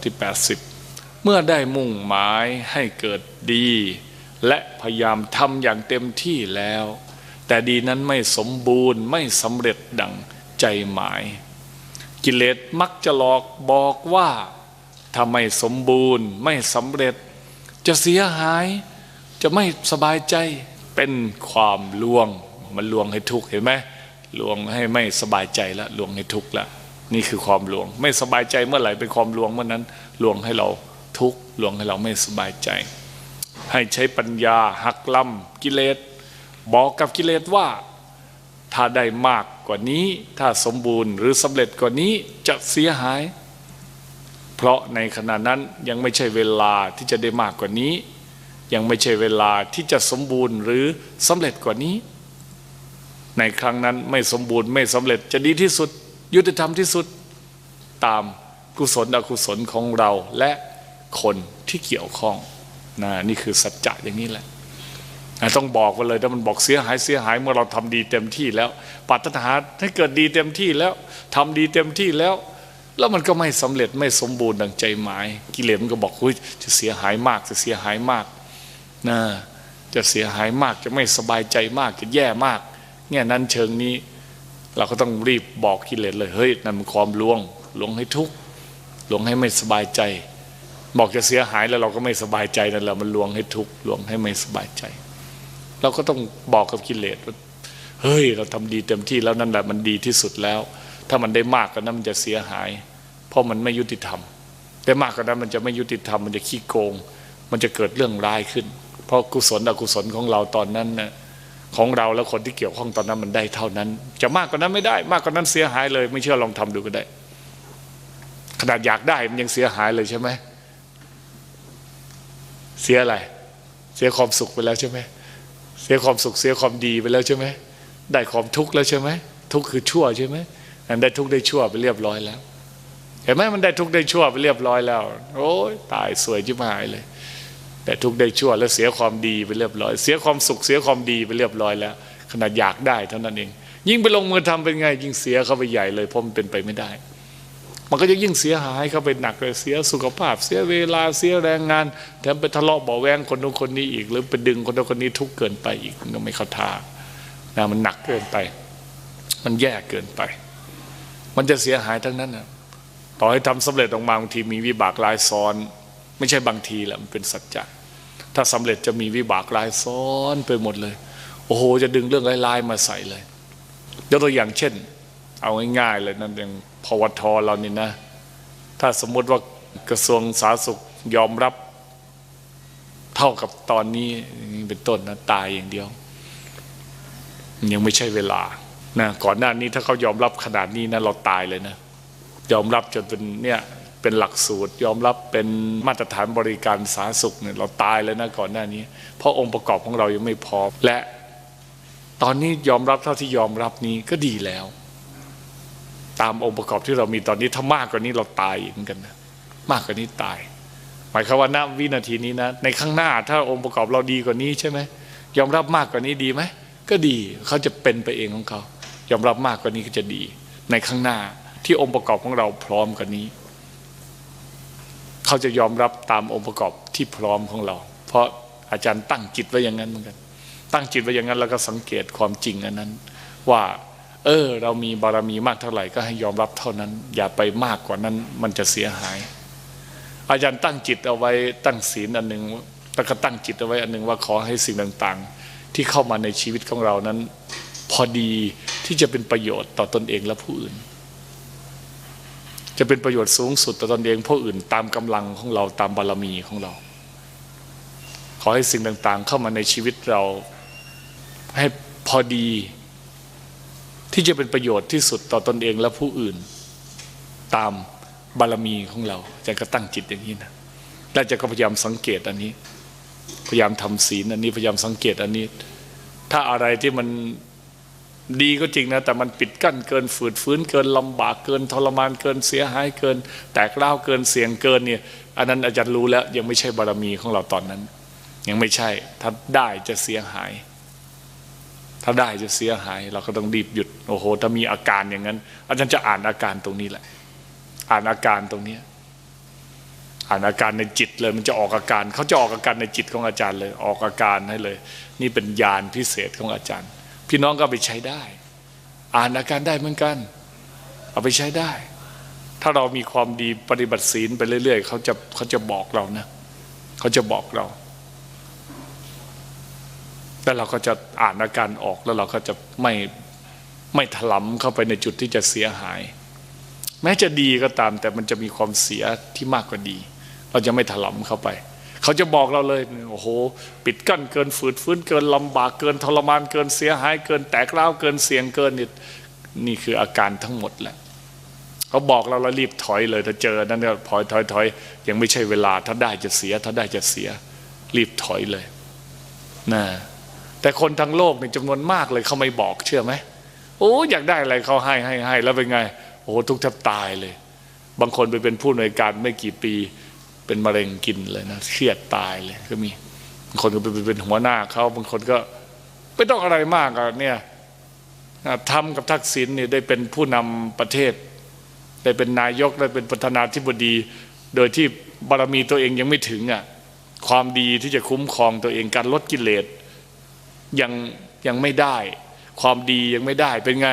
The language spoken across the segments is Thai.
ข้อที่ 80 เมื่อได้มุ่งหมายให้เกิดดี และพยายามทำอย่างเต็มที่แล้ว แต่ดีนั้นไม่สมบูรณ์ไม่สำเร็จดังใจหมาย กิเลสมักจะหลอกบอกว่าถ้าไม่สมบูรณ์ไม่สำเร็จ จะเสียหายจะไม่สบายใจเป็นความลวง มันลวงให้ทุกข์เห็นไหมลวงให้ไม่สบายใจแล้วลวงให้ทุกข์แล้ว นี่คือความหลวง ไม่สบายใจเมื่อไหร่เป็นความหลวงเมื่อนั้นหลวงให้เราทุกข์ลวงให้เราไม่สบายใจ ให้ใช้ปัญญาหักล้ำกิเลสบอกกับกิเลสว่า ถ้าได้มากกว่านี้ ถ้าสมบูรณ์หรือสำเร็จกว่านี้จะเสียหาย เพราะในขณะนั้นยังไม่ใช่เวลาที่จะได้มากกว่านี้ ยังไม่ใช่เวลาที่จะสมบูรณ์หรือสำเร็จกว่านี้ ในครั้งนั้นไม่สมบูรณ์ไม่สำเร็จจะดีที่สุด ยุติธรรมที่สุดตามกุศลอกุศลของเราและคนที่เกี่ยวข้องนะนี่คือสัจจะอย่างนี้แหละต้องบอกไปเลยถ้ามันบอกเสียหายเสียหายเมื่อเราทำดีเต็มที่แล้วปรารถนาให้เกิดดีเต็มที่แล้วทำดีเต็มที่แล้ว แล้วมันก็ไม่สำเร็จไม่สมบูรณ์ดังใจหมาย กิเลสมันก็บอกว่าจะเสียหายมากจะเสียหายมากนะจะเสียหายมากจะไม่สบายใจมากจะแย่มากเนี่ยนั้นเชิงนี้ เราก็ต้องรีบบอกกิเลสเลยเฮ้ยนั่นมันความลวงลวงให้ทุกข์ลวงให้ไม่สบายใจ บอกจะเสียหายแล้วเราก็ไม่สบายใจนั่นแหละมันลวงให้ทุกข์ลวงให้ไม่สบายใจ เราก็ต้องบอกกับกิเลสว่าเฮ้ย เราทำดีเต็มที่แล้วนั่นแหละมันดีที่สุดแล้ว ถ้ามันได้มากกว่านั้นมันจะเสียหาย เพราะมันไม่ยุติธรรมได้มากกว่านั้นมันจะไม่ยุติธรรมมันจะขี้โกง มันจะเกิดเรื่องร้ายขึ้น เพราะกุศลอกุศลของเราตอนนั้นน่ะ ของเราแล้วคนที่เกี่ยวข้องตอนนั้นมันได้เท่านั้น จะมากกว่านั้นไม่ได้ มากกว่านั้นเสียหายเลย ไม่เชื่อลองทำดูก็ได้ ขนาดอยากได้มันยังเสียหายเลยใช่ไหมเสียอะไร เสียความสุขไปแล้วใช่ไหมเสียความสุขเสียความดีไปแล้วใช่ไหมได้ความทุกข์แล้วใช่ไหมทุกข์คือชั่วใช่ไหมอันได้ทุกข์ได้ชั่วไปเรียบร้อยแล้ว เห็นไหมมันได้ทุกข์ได้ชั่วไปเรียบร้อยแล้ว โอ้ยตายสวยจิ๋หายเลย แต่ทุกได้ชั่วแล้วเสียความดีไปเรียบร้อย เสียความสุขเสียความดีไปเรียบร้อยแล้ว ขนาดอยากได้เท่านั้นเอง ยิ่งไปลงมือทำเป็นไงยิ่งเสียเข้าไปใหญ่เลยเพราะมันเป็นไปไม่ได้ มันก็จะยิ่งเสียหายเข้าไปหนักเลยเสียสุขภาพ เสียเวลาเสียแรงงานแถมไปทะเลาะเบาแวงคนนู้นคนนี้อีก หรือไปดึงคนนู้นคนนี้ทุกข์เกินไปอีกมันก็ไม่เข้าท่านะมันหนักเกินไป มันแย่เกินไป มันจะเสียหายทั้งนั้นนะต่อให้ทำสำเร็จออกมาบางทีมีวิบากลายซ้อน ไม่ใช่บางทีแหละมันเป็นสัจจะถ้าสำเร็จจะมีวิบากลายซ้อนไปหมดเลย โอ้โห จะดึงเรื่องร้ายๆมาใส่เลยยกตัวอย่างเช่น เอาง่ายๆเลยนั่นอย่างพวทเรานี่นะ ถ้าสมมติว่ากระทรวงสาธารณสุขยอมรับเท่ากับตอนนี้เป็นต้นนะตายอย่างเดียว ยังไม่ใช่เวลานะก่อนหน้านี้ถ้าเขายอมรับขนาดนี้นะเราตายเลยนะ ยอมรับจนเป็นเนี่ย เป็นหลักสูตร ยอมรับเป็นมาตรฐานบริการสาธารณสุขเนี่ยเราตายแล้วนะก่อนหน้านี้ เพราะองค์ประกอบของเรายังไม่พอและตอนนี้ยอมรับเท่าที่ยอมรับนี้ก็ดีแล้ว ตามองค์ประกอบที่เรามีตอนนี้ถ้ามากกว่านี้เราตายเหมือนกันนะมากกว่านี้ตาย หมายความว่าณวินาทีนี้นะ ในข้างหน้าถ้าองค์ประกอบเราดีกว่านี้ใช่ไหมยอมรับมากกว่านี้ดีไหมก็ดีเขาจะเป็นไปเองของเขา ยอมรับมากกว่านี้ก็จะดี ในข้างหน้าที่องค์ประกอบของเราพร้อมกว่านี้ เขาจะยอมรับตามองค์ประกอบที่พร้อมของเรา เพราะอาจารย์ตั้งจิตไว้อย่างนั้นเหมือนกัน ตั้งจิตไว้อย่างนั้นแล้วก็สังเกตความจริงอันนั้น ว่า เออ เรามีบารมีมากเท่าไหร่ก็ให้ยอมรับเท่านั้น อย่าไปมากกว่านั้น มันจะเสียหาย อาจารย์ตั้งจิตเอาไว้ตั้งศีลอันหนึ่งแล้วก็ตั้งจิตเอาไว้อันหนึ่งว่าขอให้สิ่งต่างๆ ที่เข้ามาในชีวิตของเรานั้น พอดีที่จะเป็นประโยชน์ต่อตนเองและผู้อื่น จะเป็นประโยชน์สูงสุดต่อตนเองผู้อื่นตามกำลังของเราตามบารมีของเรา ขอให้สิ่งต่างๆ เข้ามาในชีวิตเราให้พอดี ที่จะเป็นประโยชน์ที่สุดต่อตนเองและผู้อื่น ตามบารมีของเราจะก็ตั้งจิตอย่างนี้นะและจะก็พยายามสังเกตอันนี้ พยายามทำศีลอันนี้พยายามสังเกตอันนี้ ถ้าอะไรที่มัน ดีก็จริงนะแต่มันปิดกั้นเกินฝืดฟื้นเกินลำบากเกินทรมานเกินเสียหายเกิน แตกเล่าเกินเสียงเกินเนี่ยอันนั้นอาจารย์รู้แล้วยังไม่ใช่บารมีของเราตอนนั้น ยังไม่ใช่ถ้าได้จะเสียหาย ถ้าได้จะเสียหาย เราก็ต้องรีบหยุดโอ้โหถ้ามีอาการอย่างนั้น อาจารย์จะอ่านอาการตรงนี้แหละ อ่านอาการตรงนี้อ่านอาการในจิตเลยมันจะออกอาการเขาจะออกอาการในจิตของอาจารย์เลย ออกอาการให้เลย นี่เป็นญาณพิเศษของอาจารย์ พี่น้องก็ไปใช้ได้ อ่านอาการได้เหมือนกัน เอาไปใช้ได้ ถ้าเรามีความดีปฏิบัติศีลไปเรื่อย ๆ เขาจะเขาจะบอกเรานะเขาจะบอกเราแล้วเราก็จะอ่านอาการออกแล้วเราก็จะไม่ไม่ถลำเข้าไปในจุดที่จะเสียหาย แม้จะดีก็ตามแต่มันจะมีความเสียที่มากกว่าดี เราจะไม่ถลำเข้าไป เขาจะบอกเราเลยโอ้โห ปิดกั้นเกินฝืดฟื้นเกินลำบากเกินทรมานเกินเสียหายเกินแตกร้าเกินเสียงเกินนี่นี่คืออาการทั้งหมดแหละเขาบอกเราเรารีบถอยเลย ถ้าเจอนั่นก็ถอยถอยถอยยังไม่ใช่เวลา ถ้าได้จะเสีย ถ้าได้จะเสีย รีบถอยเลยนะแต่คนทั้งโลกในจำนวนมากเลยเขาไม่บอกเชื่อไหมโอ้อยากได้อะไรเขาให้ให้ให้แล้วเป็นไง โอ้ทุกแทบตายเลย บางคนไปเป็นผู้หน่วยการไม่กี่ปี เป็นมะเร็งกินเลยนะเครียดตายเลยก็มีบางคนก็ไปเป็นหัวหน้าเขาบางคนก็ไม่ต้องอะไรมากอะเนี่ยทำกับทักษิณเนี่ยได้เป็นผู้นำประเทศ ได้เป็นนายกได้เป็นประธานาธิบดี โดยที่บารมีตัวเองยังไม่ถึงอะความดีที่จะคุ้มครองตัวเองการลดกิเลสยังยังไม่ได้ ความดียังไม่ได้เป็นไง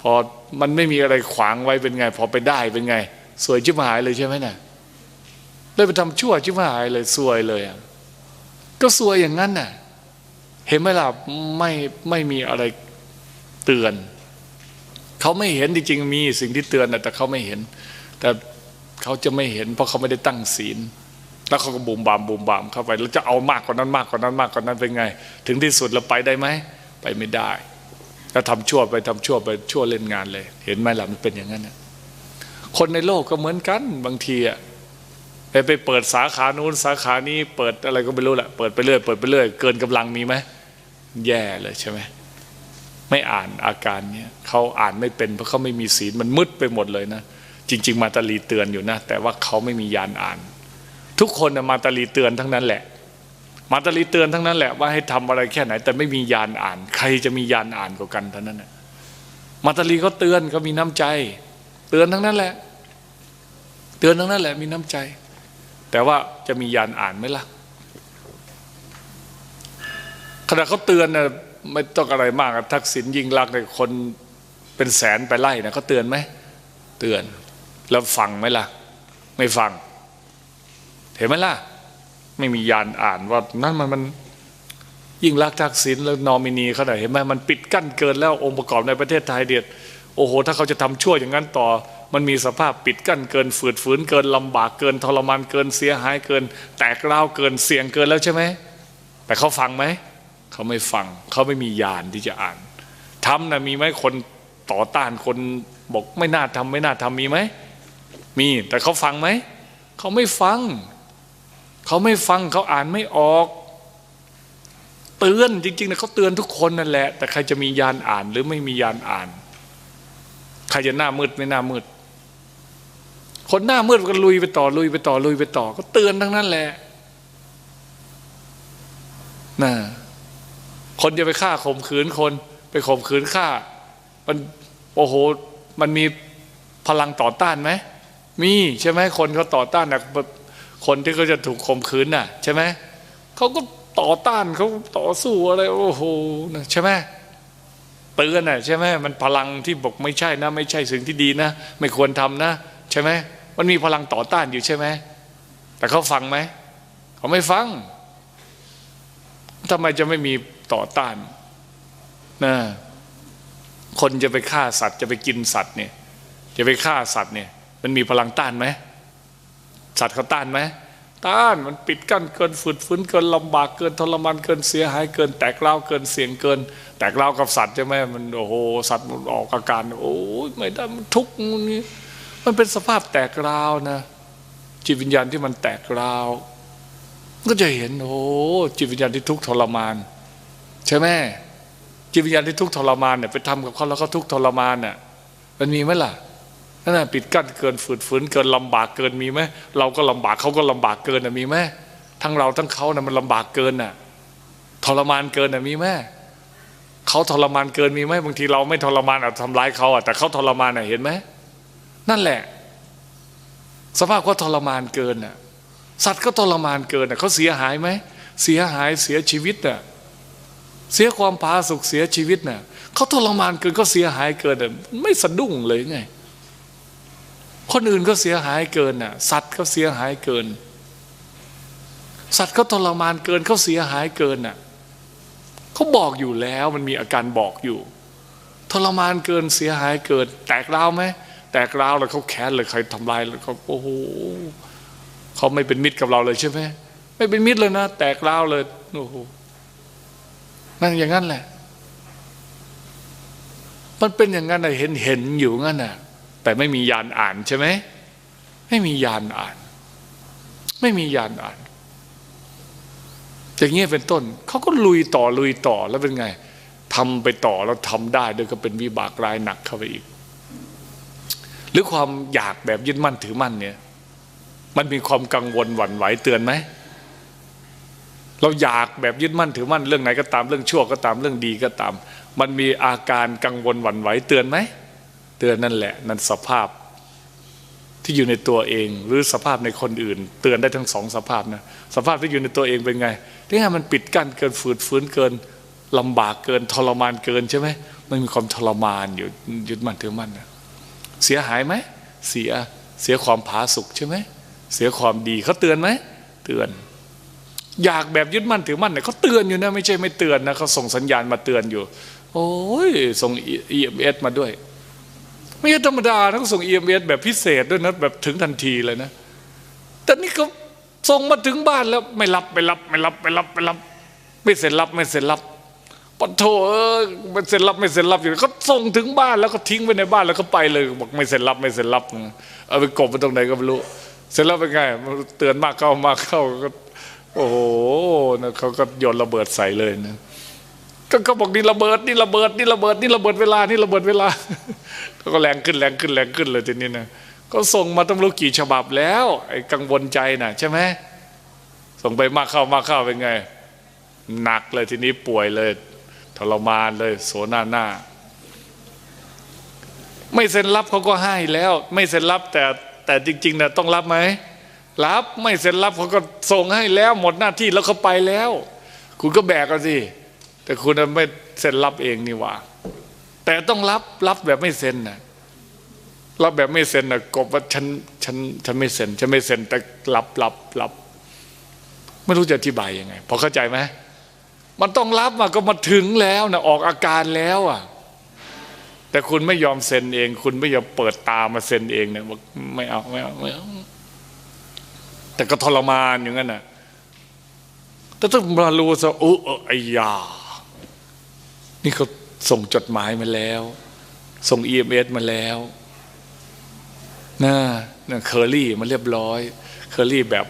พอมันไม่มีอะไรขวางไว้เป็นไง พอไปได้เป็นไง สวยชิบหายเลยใช่ไหมน่ะ ได้ไปทำชั่วชิบหายเลยสวยเลยอะก็สวยอย่างนั้นน่ะ เห็นไหมล่ะไม่ไม่มีอะไรเตือน เขาไม่เห็นจริงๆมีสิ่งที่เตือนแต่เขาไม่เห็น แต่เขาจะไม่เห็น เพราะเขาไม่ได้ตั้งศีล แล้วเขาก็บูมบามบูมบามเข้าไปแล้วจะเอามากกว่านั้นมากกว่านั้นมากกว่านั้นเป็นไง ถึงที่สุดเราไปได้ไหมไปไม่ได้ก็ทำชั่วไปทำชั่วไปชั่วเล่นงานเลย เห็นไหมล่ะมันเป็นอย่างนั้นคนในโลกก็เหมือนกันบางทีอะ ไปไปเปิดสาขานู้นสาขานี้เปิดอะไรก็ไม่รู้แหละเปิดไปเรื่อยเปิดไปเรื่อยเกินกำลังมีไหมแย่เลยใช่ไหมไม่อ่านอาการเนี้ยเขาอ่านไม่เป็นเพราะเขาไม่มีศีลมันมืดไปหมดเลยนะจริง ๆ มาตาลีเตือนอยู่นะ แต่ว่าเขาไม่มียานอ่าน ทุกคนนะมาตาลีเตือนทั้งนั้นแหละ มาตาลีเตือนทั้งนั้นแหละว่าให้ทำอะไรแค่ไหน แต่ไม่มียานอ่าน ใครจะมียานอ่านกว่ากันเท่านั้นนะมาตาลีเขาเตือนเขามีน้ำใจ เตือนทั้งนั้นแหละ เตือนทั้งนั้นแหละ มีน้ำใจ แต่ว่าจะมียานอ่านไหมล่ะขณะเขาเตือนนะไม่ต้องอะไรมากทักษิณยิงลักษณ์คนเป็นแสนไปไล่นะเขาเตือนไหมเตือน แล้วฟังไหมล่ะ ไม่ฟัง เห็นไหมล่ะ ไม่มียานอ่านว่านั่นมันมันยิ่งรักทักษิณแล้วนอมินีเขาไหนเห็นไหมมันปิดกั้นเกินแล้วองค์ประกอบในประเทศไทยเดียดโอ้โห ถ้าเขาจะทำชั่วอย่างนั้นต่อ มันมีสภาพปิดกั้นเกินฝืดฝืนเกินลำบากเกินทรมานเกินเสียหายเกิน แตกร้าเกินเสี่ยงเกินแล้วใช่ไหมแต่เขาฟังไหมเขาไม่ฟังเขาไม่มียานที่จะอ่านทำนะมีไหมคนต่อต้านคนบอกไม่น่าทำไม่น่าทำมีไหมมีแต่เขาฟังไหมเขาไม่ฟังเขาไม่ฟังเขาอ่านไม่ออก เตือนจริงๆนะเขาเตือนทุกคนนั่นแหละ แต่ใครจะมียานอ่านหรือไม่มียานอ่าน ใครจะหน้ามืดไม่หน้ามืด คนหน้ามืดก็ลุยไปต่อลุยไปต่อลุยไปต่อ ก็เตือนทั้งนั้นแหละนะคนจะไปฆ่าข่มขืนคน ไปข่มขืนฆ่า มันโอ้โหมันมีพลังต่อต้านไหมมีใช่ไหมคนเขาต่อต้านนะคนที่เขาจะถูกข่มขืนน่ะ ใช่ไหมเขาก็ต่อต้านเขาต่อสู้อะไรโอ้โหนใช่ไหมเตือนน่ะใช่ไหมมันพลังที่บอกไม่ใช่นะ ไม่ใช่สิ่งที่ดีนะ ไม่ควรทำนะ ใช่ไหม มันมีพลังต่อต้านอยู่ใช่ไหมแต่เขาฟังไหมเขาไม่ฟังทำไมจะไม่มีต่อต้านนะคนจะไปฆ่าสัตว์ จะไปกินสัตว์เนี่ยจะไปฆ่าสัตว์เนี่ย มันมีพลังต้านไหมสัตว์เขาต้านไหมต้านมันปิดกั้นเกินฝืดฟื้นเกินลำบากเกินทรมานเกินเสียหายเกิน แตกเล่าเกินเสียงเกิน แตกเล่ากับสัตว์ใช่ไหมมันโอ้โหสัตว์มันออกอาการโอ้ยไม่ได้มันทุกข์นี่ มันเป็นสภาพแตกราวนะ จิตวิญญาณที่มันแตกราว ก็จะเห็นโอ้จิตวิญญาณที่ทุกข์ทรมาน ใช่ไหมจิตวิญญาณที่ทุกข์ทรมานเนี่ยไปทำกับเขาแล้วเขาทุกข์ทรมานเนี่ยมันมีไหมล่ะนั่นน่ะปิดกั้นเกินฝืดฝืนเกินลำบากเกินมีไหมเราก็ลำบากเขาก็ลำบากเกินน่ะมีไหมทั้งเราทั้งเขาน่ะมันลำบากเกินน่ะทรมานเกินน่ะมีไหมเขาทรมานเกินมีไหมบางทีเราไม่ทรมานอาจทำร้ายเขาอะแต่เขาทรมานน่ะเห็นไหม นั่นแหละ สภาพเขาทรมานเกินน่ะสัตว์ก็ทรมานเกินน่ะเขาเสียหายไหมเสียหายเสียชีวิตน่ะเสียความผาสุกเสียชีวิตน่ะเขาทรมานเกินเขาเสียหายเกินน่ะไม่สะดุ้งเลยไงคนอื่นก็เสียหายเกินน่ะ สัตว์ก็เสียหายเกิน สัตว์เขาทรมานเกินเขาเสียหายเกินน่ะเขาบอกอยู่แล้วมันมีอาการบอกอยู่ ทรมานเกินเสียหายเกิน แตกราวไหม แตกร้าวแล้วเขาแค้นเลยใครทำลายแล้วเขาโอ้โหเขาไม่เป็นมิตรกับเราเลยใช่ไหมไม่เป็นมิตรเลยนะแตกร้าวเลยโอ้โหนั่นอย่างนั้นแหละ มันเป็นอย่างนั้นนะเห็นเห็นอยู่งั้นน่ะ แต่ไม่มียานอ่านใช่ไหมไม่มียานอ่าน ไม่มียานอ่านอย่างเงี้ยเป็นต้นเขาก็ลุยต่อลุยต่อแล้วเป็นไงทำไปต่อแล้วทำได้ด้วยก็เป็นวิบากรายหนักเข้าไปอีก หรือความอยากแบบยึดมั่นถือมั่นเนี่ย มันมีความกังวลหวั่นไหวเตือนไหมเราอยากแบบยึดมั่นถือมั่นเรื่องไหนก็ตามเรื่องชั่วก็ตามเรื่องดีก็ตาม มันมีอาการกังวลหวั่นไหวเตือนไหมเตือนนั่นแหละ นั่นสภาพที่อยู่ในตัวเอง หรือสภาพในคนอื่น เตือนได้ทั้งสองสภาพนะสภาพที่อยู่ในตัวเองเป็นไงที่ไงมันปิดกั้นเกินฝืดฟื้นเกินลำบากเกินทรมานเกินใช่ไหมมันมีความทรมานอยู่ยึดมั่นถือมั่นนะ เสียหายไหมเสียเสียความผาสุกใช่ไหมเสียความดีเขาเตือนไหมเตือน อยากแบบยึดมั่นถือมั่นเนี่ยเขาเตือนอยู่นะไม่ใช่ไม่เตือนนะเขาส่งสัญญาณมาเตือนอยู่ โอ้ยส่ง EMS มเอสมาด้วย ไม่ใช่ธรรมดานะเขาส่ง EMS แบบพิเศษด้วยนะแบบถึงทันทีเลยนะแต่นี่เขาส่งมาถึงบ้านแล้วไม่รับไม่รับไม่รับไม่รับไม่รับ ไม่เซ็นรับไม่เซ็นรับ ปะโถเออไม่เซ็นรับไม่เซ็นรับอยู่เขาส่งถึงบ้านแล้วก็ทิ้งไว้ในบ้านแล้วก็ไปเลยบอกไม่เซ็นรับไม่เซ็นรับเอาไปกบไปตรงไหนก็ไม่รู้ เสร็จแล้วเป็นไงเตือนมากเข้ามากเข้าก็โอ้โหนะเขาก็โยนระเบิดใส่เลยนะก็เขาบอกนี่ระเบิดนี่ระเบิดนี่ระเบิดนี่ระเบิดเวลานี่ระเบิดเวลาก็แรงขึ้นแรงขึ้นแรงขึ้นเลยทีนี้นะก็ส่งมาต้องรู้กี่ฉบับแล้วไอ้กังวลใจน่ะ ใช่ไหมส่งไปมากเข้ามากเข้าเป็นไงหนักเลยทีนี้ป่วยเลย ทรมานเลยโสนาหน้า ไม่เซ็นรับเขาก็ให้แล้ว ไม่เซ็นรับแต่แต่จริงๆนะต้องรับไหมรับไม่เซ็นรับเขาก็ส่งให้แล้ว หมดหน้าที่แล้วเขาไปแล้ว คุณก็แบกกันสิแต่คุณไม่เซ็นรับเองนี่หว่า แต่ต้องรับรับแบบไม่เซ็นนะรับแบบไม่เซ็นนะกบว่าฉันฉันฉันไม่เซ็นฉันไม่เซ็นแต่รับรับรับไม่รู้จะอธิบายยังไงพอเข้าใจไหม มันต้องรับมาก็มาถึงแล้วนะออกอาการแล้วอะ แต่คุณไม่ยอมเซ็นเอง คุณไม่ยอมเปิดตามาเซ็นเองเนี่ยบอกไม่เอาไม่เอาไม่เอาแต่ก็ทรมานอย่างนั้นน่ะแต่ต้องมารู้ซะอุไอ้ยา นี่เขาส่งจดหมายมาแล้ว ส่ง EMS มาแล้วนะนะเคอรี่มาเรียบร้อย เคอรี่แบบ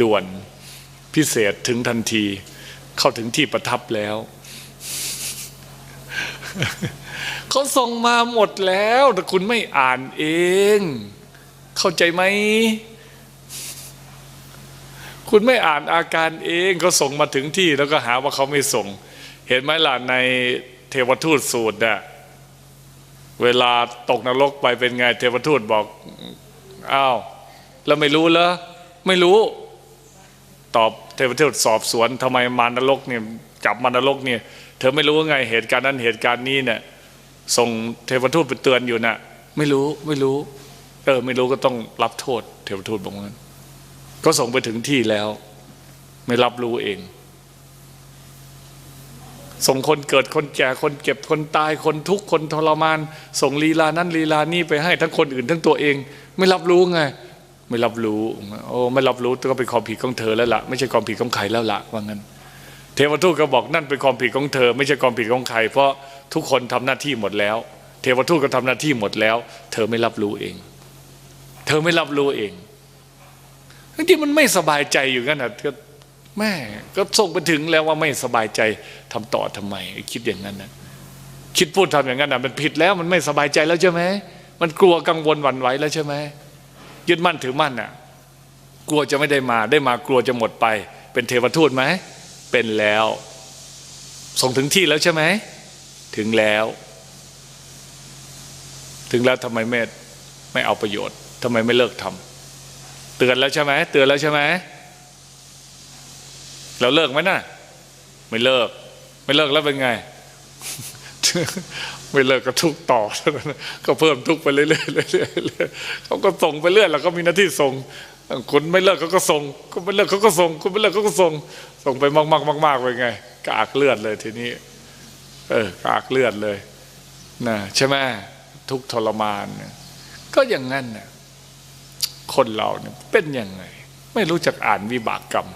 ด่วนพิเศษถึงทันที เข้าถึงที่ประทับแล้วเขาส่งมาหมดแล้ว แต่คุณไม่อ่านเอง เข้าใจไหมคุณไม่อ่านอาการเองเขาส่งมาถึงที่แล้วก็หาว่าเขาไม่ส่ง เห็นไหมล่ะในเทวทูตสูตรน่ะเวลาตกนรกไปเป็นไงเทวทูตบอกอ้าวแล้วไม่รู้เหรอไม่รู้ ตอบ เทวทูตสอบสวนทำไมมารนรกเนี่ยจับมารนรกเนี่ยเธอไม่รู้ไงเหตุการณ์นั้นเหตุการณ์นี้เนี่ยส่งเทวทูตไปเตือนอยู่น่ะไม่รู้ไม่รู้ เออ ไม่รู้ก็ต้องรับโทษ เทวทูตบอกงั้น ก็ส่งไปถึงที่แล้ว ไม่รับรู้เอง ส่งคนเกิดคนแก่คนเก็บคนตายคนทุกข์คนทรมาน ส่งลีลานั้นลีลานี้ไปให้ทั้งคนอื่นทั้งตัวเอง ไม่รับรู้ไง ไม่รับรู้โอ้ไม่รับรู้ก็เป็นความผิดของเธอแล้วละ่ะไม่ใช่ความผิดของใครแล้วละว่างั้น เทวทูตก็บอกนั่นเป็นความผิดของเธอ ไม่ใช่ความผิดของใคร เพราะทุกคนทำหน้าที่หมดแล้ว เทวทูตก็ทำหน้าที่หมดแล้ว เธอไม่รับรู้เอง เธอไม่รับรู้เองที่มันไม่สบายใจอยู่งั้นนะก็แม่ก็ส่งไปถึงแล้วว่าไม่สบายใจทำต่อทำไม คิดอย่างนั้นนะคิดพูดทำอย่างนั้นนะมันผิดแล้วมันไม่สบายใจแล้วใช่ไหมมันกลัวกังวลหวั่นไหวแล้วใช่ไหม ยึดมั่นถือมั่นน่ะกลัวจะไม่ได้มาได้มากลัวจะหมดไป เป็นเทวทูตไหมเป็นแล้ว ส่งถึงที่แล้วใช่ไหมถึงแล้ว ถึงแล้วทำไมไม่ไม่เอาประโยชน์ทำไมไม่เลิกทำเตือนแล้วใช่ไหมเตือนแล้วใช่ไหมเราเลิกไหมน่ะไม่เลิก ไม่เลิกแล้วเป็นไง ไม่เลิกก็ทุกต่อเท่านั้นก็เพิ่มทุกไปเรื่อยๆเขาก็ส่งไปเรื่อยแล้วก็มีหน้าที่ส่งคนไม่เลิกเขาก็ส่งคนไม่เลิกเขาก็ส่งคนไม่เลิกเขาก็ส่งส่งไปมากๆมากๆไปไงกากเลือดเลยทีนี้ เออกากเลือดเลยนะใช่ไหมทุกทรมาน ก็อย่างนั้นน่ะคนเราเนี่ยเป็นยังไง ไม่รู้จักอ่านวิบากกรรม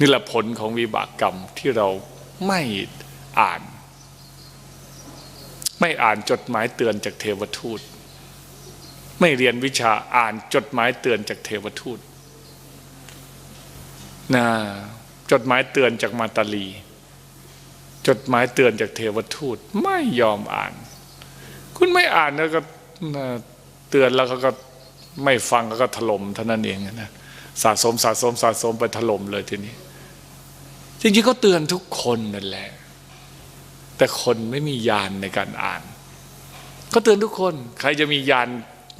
นี่แหละผลของวิบากกรรมที่เราไม่อ่าน ไม่อ่านจดหมายเตือนจากเทวทูต ไม่เรียนวิชาอ่านจดหมายเตือนจากเทวทูตนะจดหมายเตือนจากมาตาลี จดหมายเตือนจากเทวทูต ไม่ยอมอ่าน คุณไม่อ่านแล้วก็เตือนแล้วเขาก็ไม่ฟังแล้วก็ถล่มเท่านั้นเองนะสะสมสะสมสะสมไปถล่มเลยทีนี้ จริงๆเขาเตือนทุกคนนั่นแหละ แต่คนไม่มียานในการอ่าน ก็เตือนทุกคน ใครจะมียาน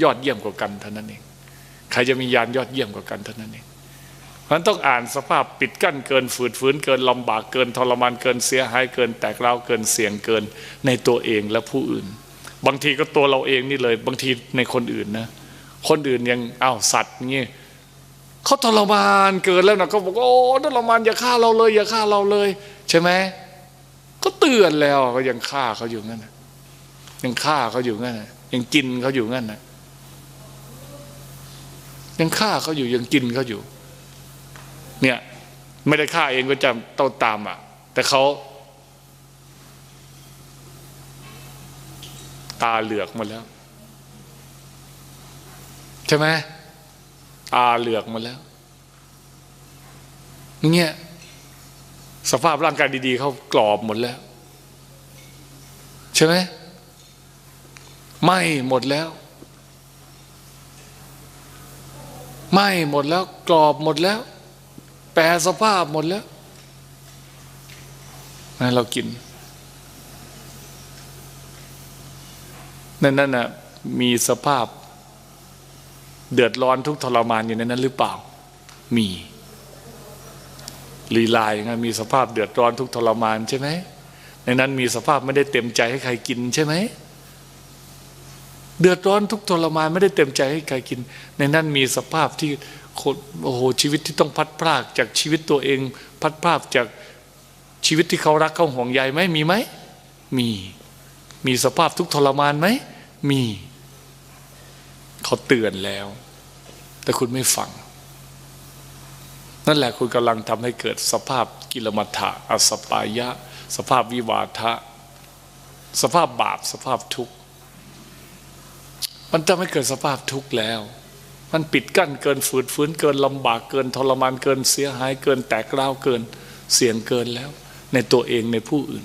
ยอดเยี่ยมกว่ากันเท่านั้นเอง ใครจะมียานยอดเยี่ยมกว่ากันเท่านั้นเองมันต้องอ่านสภาพปิดกั้นเกินฝืดฝืนเกินลำบากเกินทรมานเกินเสียหายเกินแตกเล่าเกินเสี่ยงเกินในตัวเองและผู้อื่น บางทีก็ตัวเราเองนี่เลย บางทีในคนอื่นนะ คนอื่นยังอ้าวสัตว์งี้เขาทรมานเกินแล้วนะเขาบอกโอ้ทรมานอย่าฆ่าเราเลย อย่าฆ่าเราเลย ใช่ไหม ก็เตือนแล้วก็ยังฆ่าเขาอยู่งั้นนะยังฆ่าเขาอยู่งั้นนะยังกินเขาอยู่งั้นนะยังฆ่าเขาอยู่ยังกินเขาอยู่ เนี่ย ไม่ได้ฆ่าเองก็จะต้องตามอะ แต่เขาตาเหลือกมดแล้ว ใช่ไหมตาเหลือกมดแล้วเนี่ย สภาพร่างกายดี ๆเขากรอบหมดแล้ว ใช่ไหมไม่หมดแล้ว ไม่หมดแล้ว กรอบหมดแล้ว แปรสภาพหมดแล้วนะเรากินนั่นนั่นน่ะมีสภาพ เดือดร้อนทุกทรมานอยู่ในนั้นหรือเปล่า มี ลีลายงมีสภาพเดือดร้อนทุกทรมานใช่ไหมในนั้นมีสภาพไม่ได้เต็มใจให้ใครกินใช่ไหมเดือดร้อนทุกทรมานไม่ได้เต็มใจให้ใครกิน ในนั้นมีสภาพที่คนโอ้โหชีวิตที่ต้องพัดพรากจากชีวิตตัวเอง พัดพรากจากชีวิตที่เขารักเขาห่วงใยไหมมีไหมมี มีสภาพทุกทรมานไหมมี เขาเตือนแล้ว แต่คุณไม่ฟัง นั่นแหละคุณกำลังทำให้เกิดสภาพกิลมัฏฐะอสปายะ สภาพวิวาทะ สภาพบาปสภาพทุกข์ มันทำให้เกิดสภาพทุกข์แล้ว มันปิดกั้นเกินฝืดฝืนเกินลำบากเกินทรมานเกินเสียหายเกินแตกร้าวเกินเสี่ยงเกินแล้ว ในตัวเองในผู้อื่น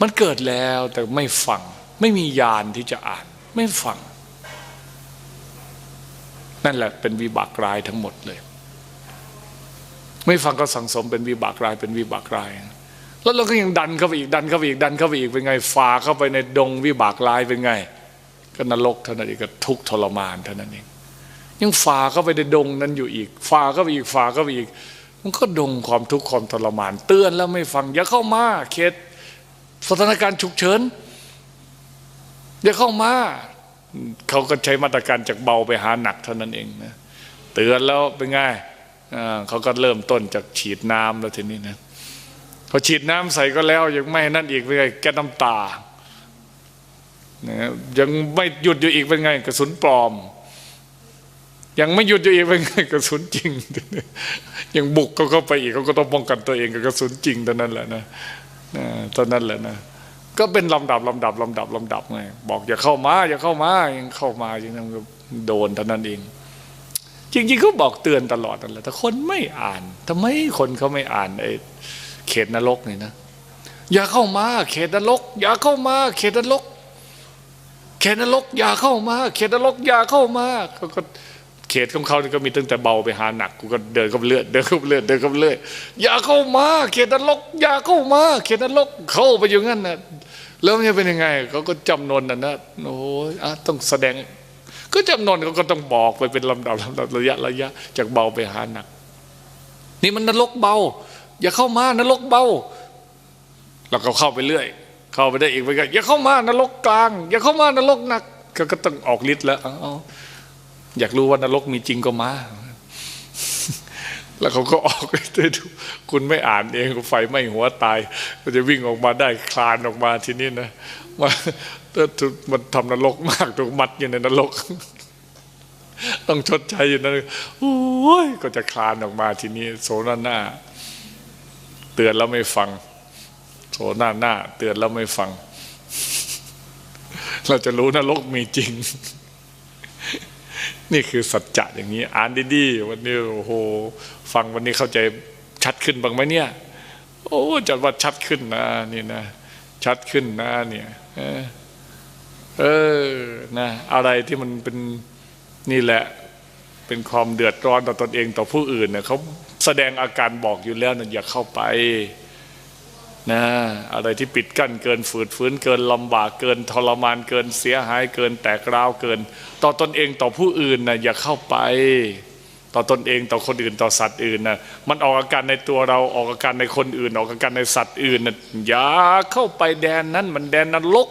มันเกิดแล้วแต่ไม่ฟัง ไม่มียานที่จะอ่าน ไม่ฟัง นั่นแหละเป็นวิบากร้ายทั้งหมดเลย ไม่ฟังก็สังสมเป็นวิบากรายเป็นวิบากราย แล้วเราก็ยังดันเข้าไปอีกดันเข้าไปอีกดันเข้าไปอีกเป็นไงฝ่าเข้าไปในดงวิบากรายเป็นไง ก็นรกเท่านั้นเองก็ทุกทรมานเท่านั้นเองยังฝ่าเข้าไปในดงนั้นอยู่อีกฝ่าเข้าไปอีกฝ่าเข้าไปอีก มันก็ดงความทุกข์ความทรมาน เตือนแล้วไม่ฟัง อย่าเข้ามาเขตสถานการณ์ฉุกเฉินอย่าเข้ามาเขาก็ใช้มาตรการจากเบาไปหาหนักเท่านั้นเองนะเตือนแล้วเป็นไง เขาก็เริ่มต้นจากฉีดน้ำแล้วทีนี้นะพอฉีดน้ำใส่ก็แล้ว ยังไม่นั่นอีกเป็นไงแก้น้ำตานะยังไม่หยุดอยู่อีกเป็นไงกระสุนปลอม ยังไม่หยุดอยู่อีกเป็นไงกระสุนจริง ยังบุกเขาเข้าไปอีกเขาก็ต้องป้องกันตัวเองกับกระสุนจริงเท่านั้นแหละนะเท่านั้นแหละนะก็เป็นลำดับลำดับลำดับลำดับไงบอกอย่าเข้ามาอย่าเข้ามายังเข้ามาอย่างนั้นก็โดนเท่านั้นเอง จริงๆเขาบอกเตือนตลอดนั่นแหละแต่คนไม่อ่านทำไมคนเขาไม่อ่านไอ้เขตนรกนี่นะอย่าเข้ามา เขตนรก อย่าเข้ามา เขตนรก เขตนรก อย่าเข้ามา เขตนรกอย่าเข้ามาเขาก็เขตของเขาก็มีตั้งแต่เบาไปหาหนักกูก็เดินกับเลือดเดินกับเลือดเดินกับเลือดอย่าเข้ามา เขตนรก อย่าเข้ามา เขตนรกเข้าไปอยู่งั้นนะแล้วมันจะเป็นยังไงเขาก็จำนวนนะนะโอ้ยต้องแสดง ก็จำนวนเขาก็ต้องบอกไปเป็นลำดับลำดับระยะระยะ จากเบาไปหาหนัก นี่มันนรกเบา อย่าเข้ามานรกเบาเราก็เข้าไปเรื่อย เข้าไปได้อีกไปก็อย่าเข้ามานรกกลาง อย่าเข้ามานรกหนัก ก็ต้องออกฤทธิ์แล้วอออยากรู้ว่านรกมีจริงก็มา แล้วเขาก็ออกไปดูคุณไม่อ่านเองไฟไหม้หัวตายก็จะวิ่งออกมาได้คลานออกมาทีนี้นะมามันทำนรกมากถูกมัดอยู่ในนรก ต้องชดใช้อยู่นั่นโอ้ยก็จะคลานออกมาทีนี้โสน้าหน้า เตือนแล้วไม่ฟัง โสน้าหน้า เตือนแล้วไม่ฟัง เราจะรู้นรกมีจริง นี่คือสัจจะอย่างนี้ อ่านดีๆวันนี้โอ้โห ฟังวันนี้เข้าใจชัดขึ้นบ้างไหมเนี่ย โอ้จัดว่าชัดขึ้นนะนี่นะ ชัดขึ้นนะเนี่ยเออนะอะไรที่มันเป็นนี่แหละ เป็นความเดือดร้อนต่อตนเองต่อผู้อื่นเนี่ยเขาแสดงอาการบอกอยู่แล้วนะอย่าเข้าไปนะอะไรที่ปิดกั้นเกินฝืดฝืนเกินลำบากเกินทรมานเกินเสียหายเกินแตกร้าวเกิน ต่อตนเองต่อผู้อื่นนะอย่าเข้าไป ต่อตนเองต่อคนอื่นต่อสัตว์อื่นนะมันออกอาการในตัวเราออกอาการในคนอื่น ออกอาการในสัตว์อื่นนะอย่าเข้าไปแดนนั้นมันแดนนรก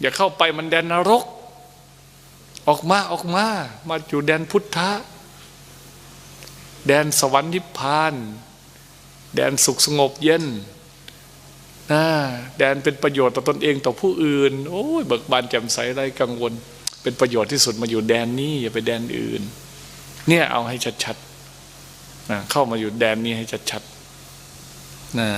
อย่าเข้าไปมันแดนนรก ออกมาออกมา มาอยู่แดนพุทธะแดนสวรรค์นิพพาน แดนสุขสงบเย็นนะแดนเป็นประโยชน์ต่อตนเองต่อผู้อื่น โอ้ยเบิกบานแจ่มใสไรกังวล เป็นประโยชน์ที่สุดมาอยู่แดนนี้อย่าไปแดนอื่น เนี่ยเอาให้ชัดๆเข้ามาอยู่แดนนี้ให้ชัดๆนะ